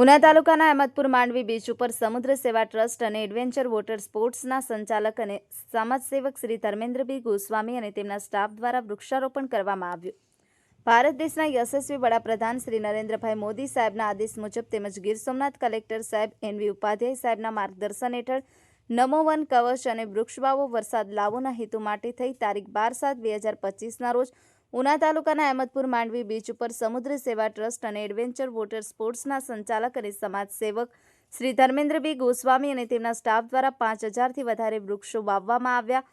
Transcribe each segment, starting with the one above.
ઉના તાલુકાના અહેમદપુર માંડવી બીચ ઉપર સમુદ્ર સેવા ટ્રસ્ટ અને એડવેન્ચર વોટર સ્પોર્ટ્સના સંચાલક અને સમાજસેવક શ્રી ધર્મેન્દ્રભાઈ ગોસ્વામી અને તેમના સ્ટાફ દ્વારા વૃક્ષારોપણ કરવામાં આવ્યું. ભારત દેશના યશસ્વી વડાપ્રધાન શ્રી નરેન્દ્રભાઈ મોદી સાહેબના આદેશ મુજબ તેમજ ગીર સોમનાથ કલેક્ટર સાહેબ એનવી ઉપાધ્યાય સાહેબના માર્ગદર્શન હેઠળ નમો વન કવચ અને વૃક્ષવાવો વરસાદ લાવોના હેતુ માટે થઈ તારીખ બાર સાત બે હજાર પચીસના રોજ ઉના તાલુકાના અહેમદપુર માંડવી બીચ ઉપર સમુદ્ર સેવા ટ્રસ્ટ અને એડવેન્ચર વોટર સ્પોર્ટ્સના સંચાલક અને સમાજ સેવક શ્રી ધર્મેન્દ્રભાઈ ગોસ્વામી અને તેમના સ્ટાફ દ્વારા પાંચ હજારથી વધારે વૃક્ષો વાવવામાં આવ્યા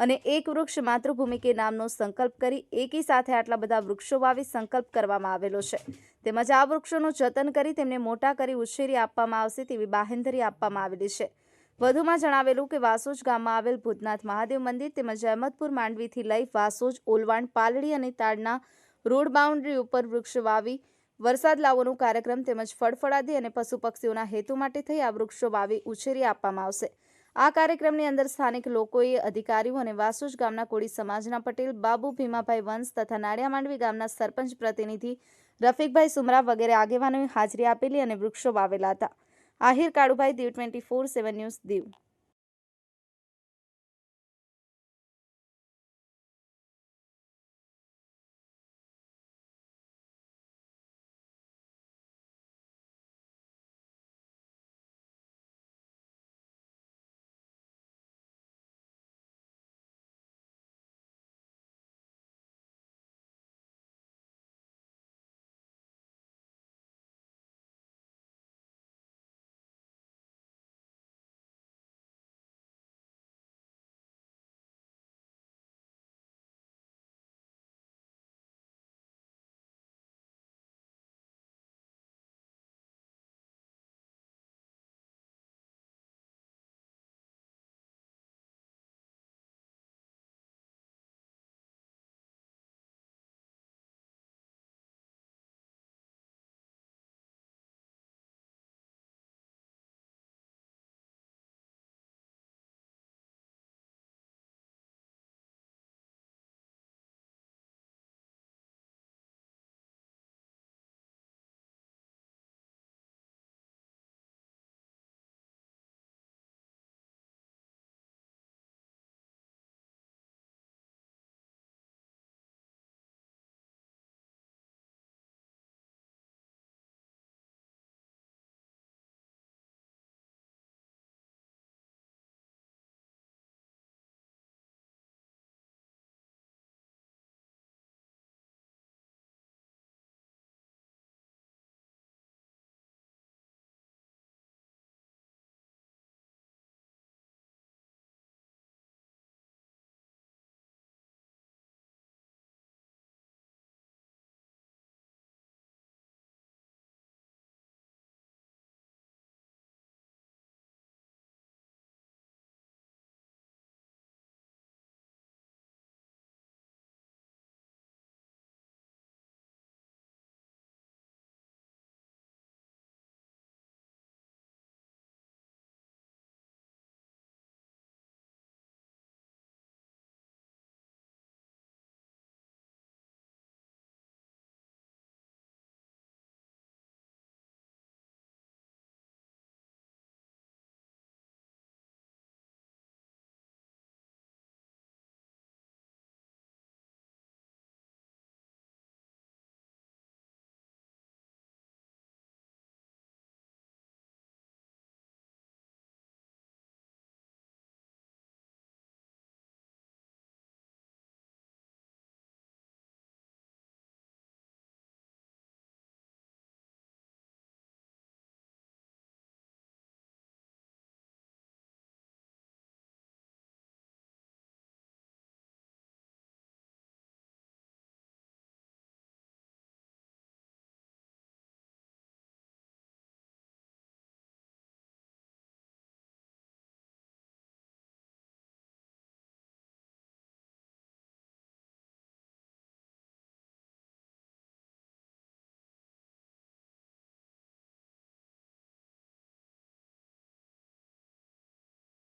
અને એક વૃક્ષ માતૃભૂમિ કે નામનો સંકલ્પ કરી એકી સાથે આટલા બધા વૃક્ષો વાવી સંકલ્પ કરવામાં આવેલો છે. તેમજ આ વૃક્ષોનું જતન કરી તેમને મોટા કરી ઉછેરી આપવામાં આવશે તેવી બાહેંધરી આપવામાં આવેલી છે. વધુમાં જણાવેલું કે વાસોજ ગામમાં આવેલ ભૂતનાથ મહાદેવ મંદિર તેમજ અહેમદપુર માંડવીથી લઈ વાસોજ, ઓલવાણ, પાલડી અને તાડના રોડ બાઉન્ડ્રી ઉપર વૃક્ષ વાવી, વરસાદ લાવવાનો કાર્યક્રમ તેમજ ફળફળાદી અને પશુ પક્ષીઓના હેતુ માટે થઈ આ વૃક્ષો વાવી ઉછેરી આપવામાં આવશે. આ કાર્યક્રમની અંદર સ્થાનિક લોકોએ, અધિકારીઓ અને વાસોજ ગામના કોળી સમાજના પટેલ, બાબુ ભીમાભાઈ વંશ તથા નાળિયા માંડવી ગામના સરપંચ, પ્રતિનિધિ રફીકભાઈ સુમરા વગેરે આગેવાનોએ હાજરી આપેલી અને વૃક્ષો વાવેલા હતા. Ahir Kalubhai Diu twenty four seven news Diu.